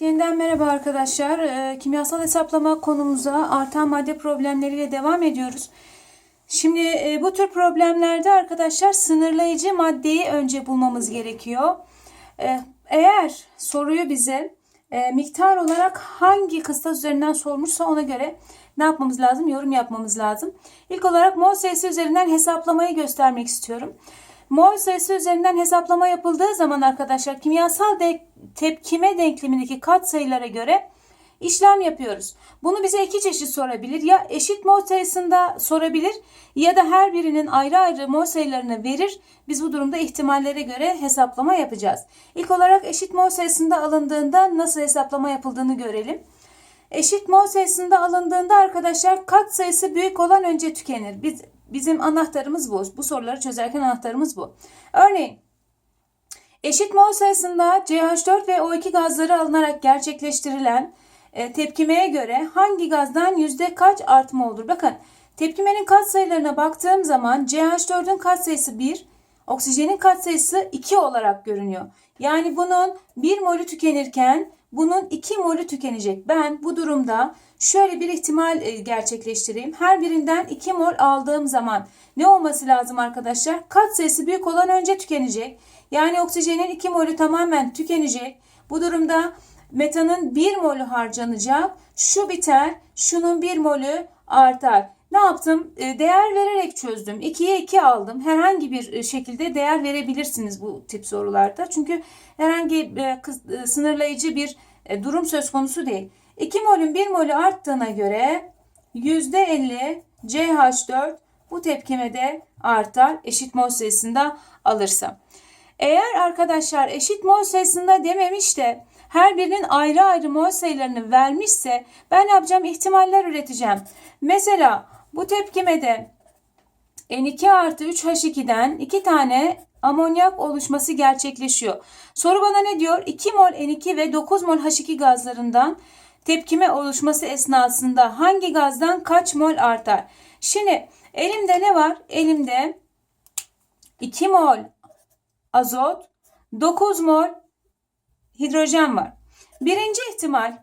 Yeniden merhaba arkadaşlar. Ee, kimyasal hesaplama konumuza artan madde problemleriyle devam ediyoruz. Şimdi e, bu tür problemlerde arkadaşlar sınırlayıcı maddeyi önce bulmamız gerekiyor. Ee, eğer soruyu bize e, miktar olarak hangi kıstas üzerinden sormuşsa ona göre ne yapmamız lazım? Yorum yapmamız lazım. İlk olarak mol sayısı üzerinden hesaplamayı göstermek istiyorum. Mol sayısı üzerinden hesaplama yapıldığı zaman arkadaşlar kimyasal de tepkime denklemindeki katsayılara göre işlem yapıyoruz. Bunu bize iki çeşit sorabilir. Ya eşit mol sayısında sorabilir ya da her birinin ayrı ayrı mol sayılarını verir. Biz bu durumda ihtimallere göre hesaplama yapacağız. İlk olarak eşit mol sayısında alındığında nasıl hesaplama yapıldığını görelim. Eşit mol sayısında alındığında arkadaşlar kat sayısı büyük olan önce tükenir. Biz, bizim anahtarımız bu. Bu soruları çözerken anahtarımız bu. Örneğin eşit mol sayısında CH4 ve O2 gazları alınarak gerçekleştirilen e, tepkimeye göre hangi gazdan yüzde kaç artma olur? Bakın tepkimenin katsayılarına baktığım zaman CH4'ün katsayısı 1, oksijenin katsayısı 2 olarak görünüyor. Yani bunun 1 molü tükenirken bunun 2 molü tükenecek. Ben bu durumda şöyle bir ihtimal e, gerçekleştireyim. Her birinden 2 mol aldığım zaman ne olması lazım arkadaşlar? Kat sayısı büyük olan önce tükenecek. Yani oksijenin 2 molü tamamen tükenecek. Bu durumda metanın 1 molü harcanacak. Şu biter, şunun 1 molü artar. Ne yaptım? E, Değer vererek çözdüm. 2'ye 2 aldım. Herhangi bir e, şekilde değer verebilirsiniz bu tip sorularda. Çünkü herhangi e, e, sınırlayıcı bir durum söz konusu değil. 2 molün 1 molü arttığına göre %50 CH4 bu tepkimede artar eşit mol sayısında alırsam. Eğer arkadaşlar eşit mol sayısında dememiş de her birinin ayrı ayrı mol sayılarını vermişse ben ne yapacağım? İhtimaller üreteceğim. Mesela bu tepkimede N2 artı 3H2'den 2 tane amonyak oluşması gerçekleşiyor. Soru bana ne diyor? 2 mol N2 ve 9 mol H2 gazlarından tepkime oluşması esnasında hangi gazdan kaç mol artar? Şimdi elimde ne var? Elimde 2 mol azot, 9 mol hidrojen var. Birinci ihtimal,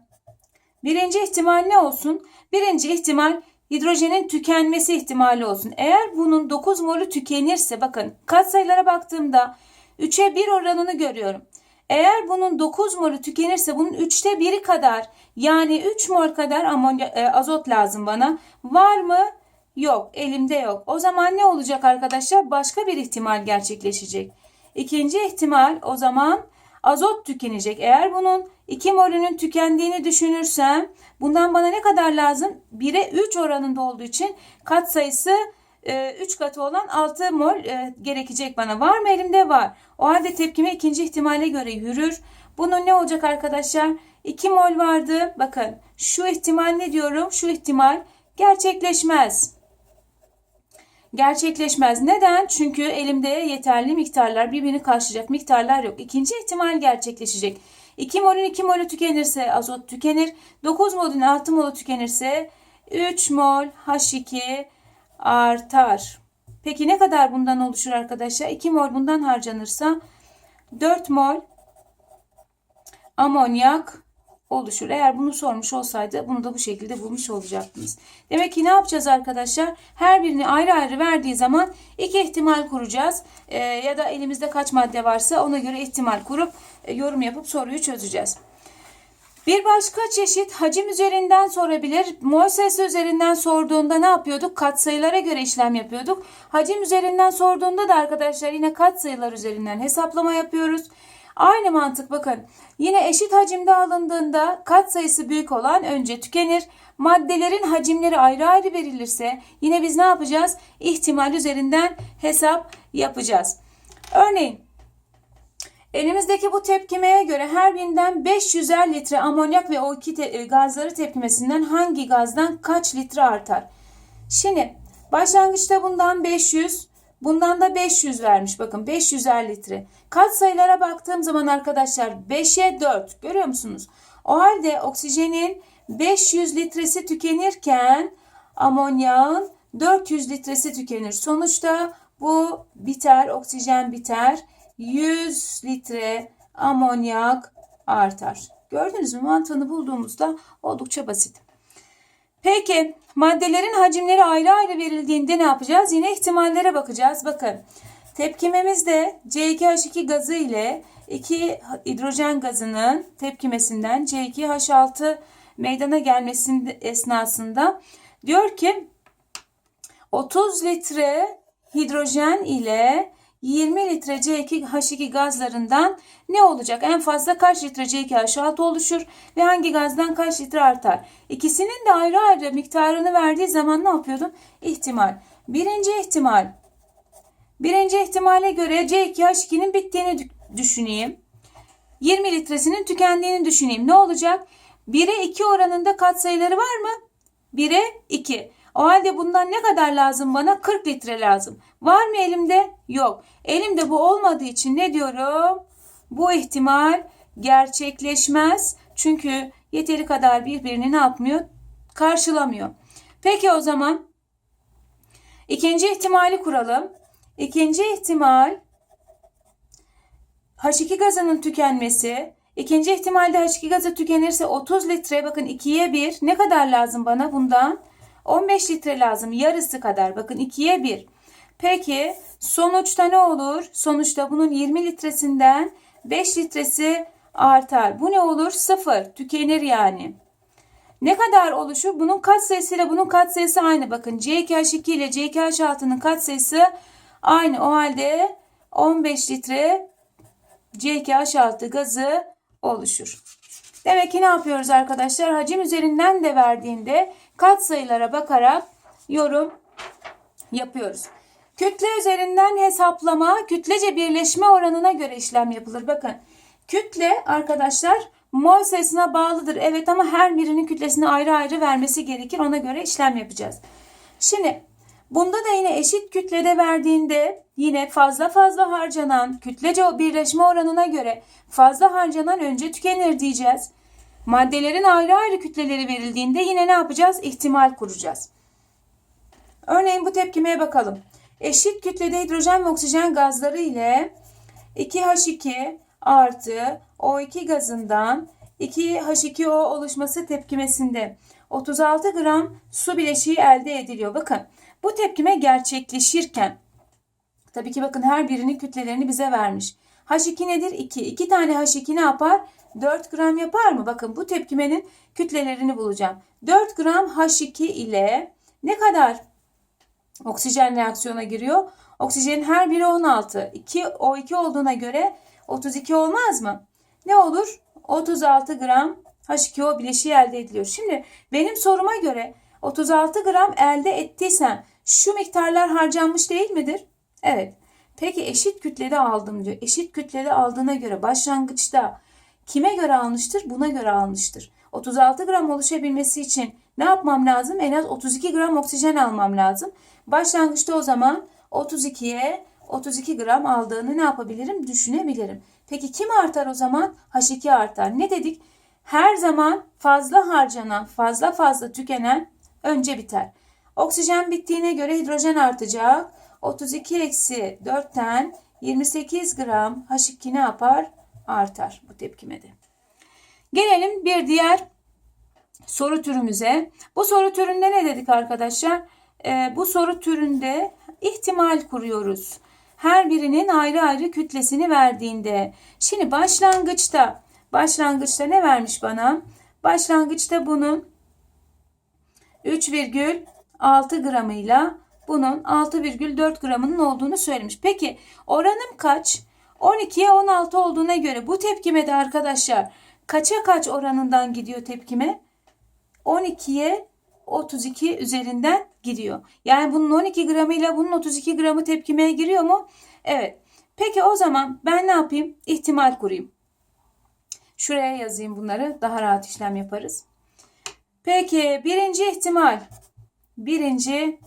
birinci ihtimal ne olsun? Birinci ihtimal hidrojenin tükenmesi ihtimali olsun. Eğer bunun 9 molü tükenirse bakın katsayılara baktığımda 3'e 1 oranını görüyorum. Eğer bunun 9 molü tükenirse bunun 3'te 1'i kadar yani 3 mol kadar amonya, e, azot lazım bana. Var mı? Yok. Elimde yok. O zaman ne olacak arkadaşlar? Başka bir ihtimal gerçekleşecek. İkinci ihtimal o zaman azot tükenecek. Eğer bunun 2 molünün tükendiğini düşünürsem bundan bana ne kadar lazım? 1'e 3 oranında olduğu için kat sayısı 3 katı olan 6 mol e, gerekecek bana. Var mı elimde? Var. O halde tepkime ikinci ihtimale göre yürür. Bunun ne olacak arkadaşlar? 2 mol vardı. Bakın şu ihtimal ne diyorum? Şu ihtimal gerçekleşmez gerçekleşmez. Neden? Çünkü elimde yeterli miktarlar birbirini karşılayacak miktarlar yok. İkinci ihtimal gerçekleşecek. 2 molün 2 molü tükenirse azot tükenir. 9 molün 6 molü tükenirse 3 mol H2 artar. Peki ne kadar bundan oluşur arkadaşlar? 2 mol bundan harcanırsa 4 mol amonyak oluşur. Eğer bunu sormuş olsaydı bunu da bu şekilde bulmuş olacaktınız. Demek ki ne yapacağız arkadaşlar? Her birini ayrı ayrı verdiği zaman iki ihtimal kuracağız. Ee, ya da elimizde kaç madde varsa ona göre ihtimal kurup e, yorum yapıp soruyu çözeceğiz. Bir başka çeşit hacim üzerinden sorabilir. Mol sayısı üzerinden sorduğunda ne yapıyorduk? Katsayılara göre işlem yapıyorduk. Hacim üzerinden sorduğunda da arkadaşlar yine katsayılar üzerinden hesaplama yapıyoruz. Aynı mantık bakın. Yine eşit hacimde alındığında kat sayısı büyük olan önce tükenir. Maddelerin hacimleri ayrı ayrı verilirse yine biz ne yapacağız? İhtimal üzerinden hesap yapacağız. Örneğin elimizdeki bu tepkimeye göre her birinden 500'er litre amonyak ve O2 te- e, gazları tepkimesinden hangi gazdan kaç litre artar? Şimdi başlangıçta bundan 500, Bundan da 500 vermiş. Bakın 500'er litre. Kat sayılara baktığım zaman arkadaşlar 5'e 4. Görüyor musunuz? O halde oksijenin 500 litresi tükenirken amonyağın 400 litresi tükenir. Sonuçta bu biter, oksijen biter. 100 litre amonyak artar. Gördünüz mü? Mantığını bulduğumuzda oldukça basit. Peki maddelerin hacimleri ayrı ayrı verildiğinde ne yapacağız? Yine ihtimallere bakacağız. Bakın tepkimemizde C2H2 gazı ile 2 hidrojen gazının tepkimesinden C2H6 meydana gelmesinde esnasında diyor ki 30 litre hidrojen ile 20 litre C2H2 gazlarından ne olacak? En fazla kaç litre C2H6 oluşur ve hangi gazdan kaç litre artar? İkisinin de ayrı ayrı miktarını verdiği zaman ne yapıyordum? İhtimal. Birinci ihtimal. Birinci ihtimale göre C2H2'nin bittiğini dü- düşüneyim. 20 litresinin tükendiğini düşüneyim. Ne olacak? 1'e 2 oranında katsayıları var mı? 1'e 2. O halde bundan ne kadar lazım bana? 40 litre lazım. Var mı elimde? Yok. Elimde bu olmadığı için ne diyorum? Bu ihtimal gerçekleşmez. Çünkü yeteri kadar birbirini ne yapmıyor? Karşılamıyor. Peki o zaman ikinci ihtimali kuralım. İkinci ihtimal H2 gazının tükenmesi. İkinci ihtimalde H2 gazı tükenirse 30 litre bakın 2'ye 1 ne kadar lazım bana bundan? 15 litre lazım yarısı kadar bakın 2'ye 1. Peki sonuçta ne olur? Sonuçta bunun 20 litresinden 5 litresi artar. Bu ne olur? 0 tükenir yani. Ne kadar oluşur? Bunun katsayısıyla bunun katsayısı aynı. Bakın C2H2 ile C2H6'nın katsayısı aynı. O halde 15 litre C2H6 gazı oluşur. Demek ki ne yapıyoruz arkadaşlar? Hacim üzerinden de verdiğinde katsayılara bakarak yorum yapıyoruz. Kütle üzerinden hesaplama kütlece birleşme oranına göre işlem yapılır. Bakın kütle arkadaşlar mol sayısına bağlıdır. Evet ama her birinin kütlesini ayrı ayrı vermesi gerekir. Ona göre işlem yapacağız. Şimdi bunda da yine eşit kütlede verdiğinde yine fazla fazla harcanan kütlece birleşme oranına göre fazla harcanan önce tükenir diyeceğiz. Maddelerin ayrı ayrı kütleleri verildiğinde yine ne yapacağız? İhtimal kuracağız. Örneğin bu tepkimeye bakalım. Eşit kütlede hidrojen ve oksijen gazları ile 2H2 artı O2 gazından 2H2O oluşması tepkimesinde 36 gram su bileşiği elde ediliyor. Bakın bu tepkime gerçekleşirken tabii ki bakın her birinin kütlelerini bize vermiş. H2 nedir? 2. 2 tane H2 ne yapar? 4 gram yapar mı? Bakın bu tepkimenin kütlelerini bulacağım. 4 gram H2 ile ne kadar oksijen reaksiyona giriyor? Oksijenin her biri 16. 2 O2 olduğuna göre 32 olmaz mı? Ne olur? 36 gram H2O bileşiği elde ediliyor. Şimdi benim soruma göre 36 gram elde ettiysem şu miktarlar harcanmış değil midir? Evet. Peki eşit kütlede aldım diyor. Eşit kütlede aldığına göre başlangıçta kime göre almıştır? Buna göre almıştır. 36 gram oluşabilmesi için ne yapmam lazım? En az 32 gram oksijen almam lazım. Başlangıçta o zaman 32'ye 32 gram aldığını ne yapabilirim? Düşünebilirim. Peki kim artar o zaman? H2 artar. Ne dedik? Her zaman fazla harcanan, fazla fazla tükenen önce biter. Oksijen bittiğine göre hidrojen artacak. 32 eksi 4'ten 28 gram H2 ne yapar? Artar bu tepkimede. Gelelim bir diğer soru türümüze. Bu soru türünde ne dedik arkadaşlar? Ee, bu soru türünde ihtimal kuruyoruz. Her birinin ayrı ayrı kütlesini verdiğinde. Şimdi başlangıçta başlangıçta ne vermiş bana? Başlangıçta bunun 3,6 gramıyla bunun 6,4 gramının olduğunu söylemiş. Peki oranım kaç? 12'ye 16 olduğuna göre bu tepkime de arkadaşlar kaça kaç oranından gidiyor tepkime? 12'ye 32 üzerinden gidiyor. Yani bunun 12 gramıyla bunun 32 gramı tepkimeye giriyor mu? Evet. Peki o zaman ben ne yapayım? İhtimal kurayım. Şuraya yazayım bunları. Daha rahat işlem yaparız. Peki birinci ihtimal. Birinci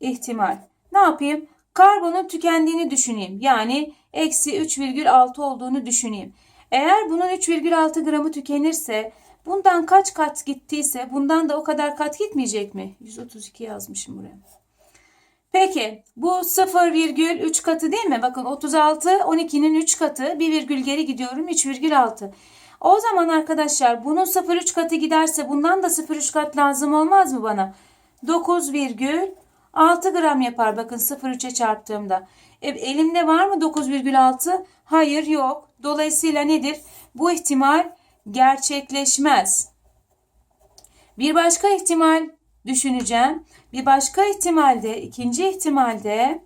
ihtimal. Ne yapayım? Karbonun tükendiğini düşüneyim. Yani eksi 3,6 olduğunu düşüneyim. Eğer bunun 3,6 gramı tükenirse bundan kaç kat gittiyse bundan da o kadar kat gitmeyecek mi? 132 yazmışım buraya. Peki bu 0,3 katı değil mi? Bakın 36 12'nin 3 katı bir virgül geri gidiyorum 3,6. O zaman arkadaşlar bunun 0,3 katı giderse bundan da 0,3 kat lazım olmaz mı bana? 9,6 gram yapar bakın 0,3'e çarptığımda. E, elimde var mı 9,6? Hayır yok. Dolayısıyla nedir? Bu ihtimal gerçekleşmez. Bir başka ihtimal düşüneceğim. Bir başka ihtimalde, ikinci ihtimalde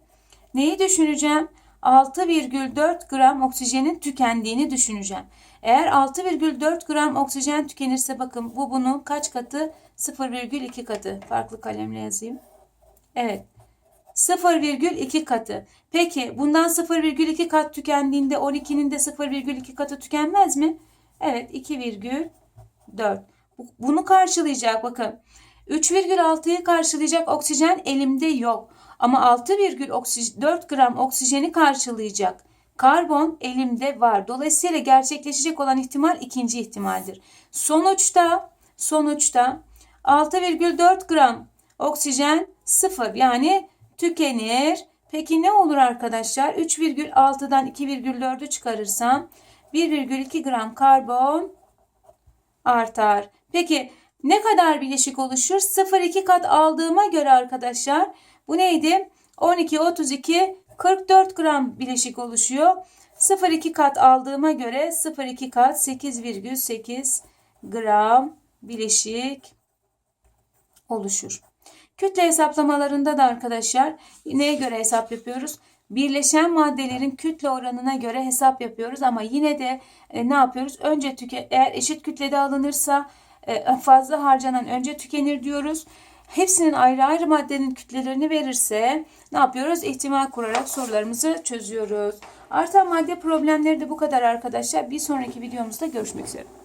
neyi düşüneceğim? 6,4 gram oksijenin tükendiğini düşüneceğim. Eğer 6,4 gram oksijen tükenirse bakın bu bunun kaç katı? 0,2 katı. Farklı kalemle yazayım. Evet. 0,2 katı. Peki bundan 0,2 kat tükendiğinde 12'nin de 0,2 katı tükenmez mi? Evet 2,4. Bu- Bunu karşılayacak bakın. 3,6'yı karşılayacak oksijen elimde yok. Ama 6,4 gram oksijeni karşılayacak karbon elimde var. Dolayısıyla gerçekleşecek olan ihtimal ikinci ihtimaldir. Sonuçta sonuçta 6,4 gram oksijen sıfır yani tükenir. Peki ne olur arkadaşlar? 3,6'dan 2,4'ü çıkarırsam 1,2 gram karbon artar. Peki ne kadar bileşik oluşur? 0,2 kat aldığıma göre arkadaşlar bu neydi? 12, 32, 44 gram bileşik oluşuyor. 0,2 kat aldığıma göre 0,2 kat 8,8 gram bileşik oluşur. Kütle hesaplamalarında da arkadaşlar neye göre hesap yapıyoruz? Birleşen maddelerin kütle oranına göre hesap yapıyoruz ama yine de e, ne yapıyoruz? Önce tüke eğer eşit kütlede alınırsa e, fazla harcanan önce tükenir diyoruz. Hepsinin ayrı ayrı maddenin kütlelerini verirse ne yapıyoruz? İhtimal kurarak sorularımızı çözüyoruz. Artan madde problemleri de bu kadar arkadaşlar. Bir sonraki videomuzda görüşmek üzere.